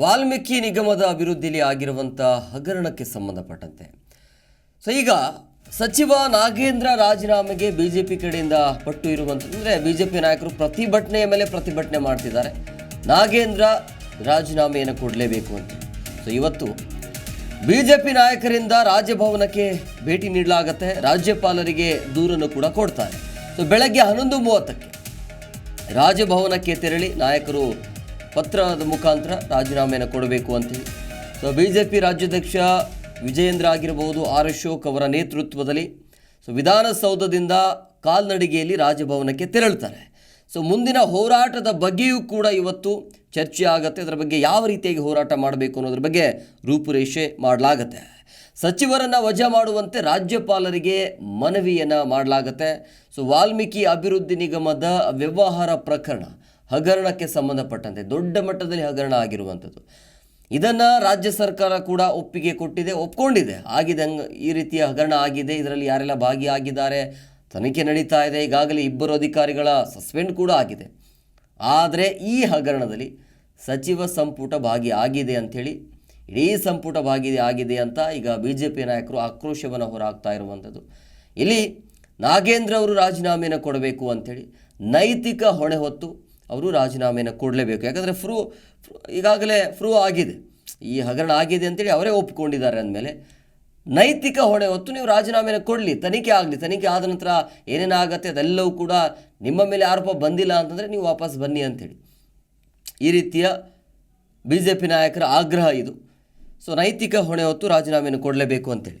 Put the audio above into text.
ವಾಲ್ಮೀಕಿ ನಿಗಮದ ಅಭಿವೃದ್ಧಿಯಲ್ಲಿ ಆಗಿರುವಂಥ ಹಗರಣಕ್ಕೆ ಸಂಬಂಧಪಟ್ಟಂತೆ. ಸೊ ಈಗ ಸಚಿವ ನಾಗೇಂದ್ರ ರಾಜೀನಾಮೆಗೆ ಬಿ ಜೆ ಪಿ ಕಡೆಯಿಂದ ಪಟ್ಟು ಇರುವಂಥದ್ದು ಅಂದರೆ ಬಿ ಜೆ ಪಿ ನಾಯಕರು ಪ್ರತಿಭಟನೆಯ ಮೇಲೆ ಪ್ರತಿಭಟನೆ ಮಾಡ್ತಿದ್ದಾರೆ. ನಾಗೇಂದ್ರ ರಾಜೀನಾಮೆಯನ್ನು ಕೊಡಲೇಬೇಕು ಅಂತ. ಸೊ ಇವತ್ತು ಬಿ ಜೆ ಪಿ ನಾಯಕರಿಂದ ರಾಜಭವನಕ್ಕೆ ಭೇಟಿ ನೀಡಲಾಗತ್ತೆ. ರಾಜ್ಯಪಾಲರಿಗೆ ದೂರನ್ನು ಕೂಡ ಕೊಡ್ತಾರೆ. ಸೊ ಬೆಳಗ್ಗೆ ಹನ್ನೊಂದು ಮೂವತ್ತಕ್ಕೆ ರಾಜಭವನಕ್ಕೆ ತೆರಳಿ ನಾಯಕರು ಪತ್ರದ ಮುಖಾಂತರ ರಾಜೀನಾಮೆಯನ್ನು ಕೊಡಬೇಕು ಅಂತೇಳಿ ಸೊ ಬಿ ಜೆ ಪಿ ರಾಜ್ಯಾಧ್ಯಕ್ಷ ವಿಜಯೇಂದ್ರ ಆಗಿರಬಹುದು ಆರ್ ಅಶೋಕ್ ಅವರ ನೇತೃತ್ವದಲ್ಲಿ ಸೊ ವಿಧಾನಸೌಧದಿಂದ ಕಾಲ್ನಡಿಗೆಯಲ್ಲಿ ರಾಜಭವನಕ್ಕೆ ತೆರಳುತ್ತಾರೆ. ಸೊ ಮುಂದಿನ ಹೋರಾಟದ ಬಗ್ಗೆಯೂ ಕೂಡ ಇವತ್ತು ಚರ್ಚೆ ಆಗುತ್ತೆ. ಅದರ ಬಗ್ಗೆ ಯಾವ ರೀತಿಯಾಗಿ ಹೋರಾಟ ಮಾಡಬೇಕು ಅನ್ನೋದ್ರ ಬಗ್ಗೆ ರೂಪುರೇಷೆ ಮಾಡಲಾಗತ್ತೆ. ಸಚಿವರನ್ನು ವಜಾ ಮಾಡುವಂತೆ ರಾಜ್ಯಪಾಲರಿಗೆ ಮನವಿಯನ್ನು ಮಾಡಲಾಗತ್ತೆ. ಸೊ ವಾಲ್ಮೀಕಿ ಅಭಿವೃದ್ಧಿ ನಿಗಮದ ವ್ಯವಹಾರ ಪ್ರಕರಣ. ಹಗರಣಕ್ಕೆ ಸಂಬಂಧಪಟ್ಟಂತೆ, ದೊಡ್ಡ ಮಟ್ಟದಲ್ಲಿ ಹಗರಣ ಆಗಿರುವಂಥದ್ದು. ಇದನ್ನು ರಾಜ್ಯ ಸರ್ಕಾರ ಕೂಡ ಒಪ್ಪಿಗೆ ಕೊಟ್ಟಿದೆ, ಒಪ್ಕೊಂಡಿದೆ. ಆಗಿದೆ ಈ ರೀತಿಯ ಹಗರಣ ಆಗಿದೆ, ಇದರಲ್ಲಿ ಯಾರೆಲ್ಲ ಭಾಗಿಯಾಗಿದ್ದಾರೆ, ತನಿಖೆ ನಡೀತಾ ಇದೆ, ಈಗಾಗಲೇ ಇಬ್ಬರು ಅಧಿಕಾರಿಗಳ ಸಸ್ಪೆಂಡ್ ಕೂಡ ಆಗಿದೆ. ಆದರೆ ಈ ಹಗರಣದಲ್ಲಿ ಸಚಿವ ಸಂಪುಟ ಆಗಿದೆ ಅಂಥೇಳಿ, ಇಡೀ ಸಂಪುಟ ಭಾಗಿ ಆಗಿದೆ ಅಂತ ಈಗ ಬಿ ಜೆ ಪಿ ನಾಯಕರು ಆಕ್ರೋಶವನ್ನು ಹೊರಹಾಕ್ತಾ ಇರುವಂಥದ್ದು. ಇಲ್ಲಿ ನಾಗೇಂದ್ರ ಅವರು ರಾಜೀನಾಮೆಯನ್ನು ಕೊಡಬೇಕು ಅಂಥೇಳಿ ನೈತಿಕ ಹೊಣೆ ಹೊತ್ತು ಅವರು ರಾಜೀನಾಮೆಯನ್ನು ಕೊಡಲೇಬೇಕು. ಯಾಕಂದರೆ ಫ್ರೂ ಈಗಾಗಲೇ ಫ್ರೂ ಆಗಿದೆ. ಈ ಹಗರಣ ಆಗಿದೆ ಅಂತೇಳಿ ಅವರೇ ಒಪ್ಪಿಕೊಂಡಿದ್ದಾರೆ ಅಂದಮೇಲೆ ನೈತಿಕ ಹೊಣೆ ಹೊತ್ತು ನೀವು ರಾಜೀನಾಮೆಯನ್ನು ಕೊಡಲಿ, ತನಿಖೆ ಆಗಲಿ, ತನಿಖೆ ಆದ ನಂತರ ಏನೇನಾಗತ್ತೆ ಅದೆಲ್ಲವೂ ಕೂಡ ನಿಮ್ಮ ಮೇಲೆ ಆರೋಪ ಬಂದಿಲ್ಲ ಅಂತಂದರೆ ನೀವು ವಾಪಸ್ ಬನ್ನಿ ಅಂಥೇಳಿ ಈ ರೀತಿಯ ಬಿ ಜೆ ಪಿ ನಾಯಕರ ಆಗ್ರಹ ಇದು. ಸೊ ನೈತಿಕ ಹೊಣೆ ಹೊತ್ತು ರಾಜೀನಾಮೆಯನ್ನು ಕೊಡಲೇಬೇಕು ಅಂತೇಳಿ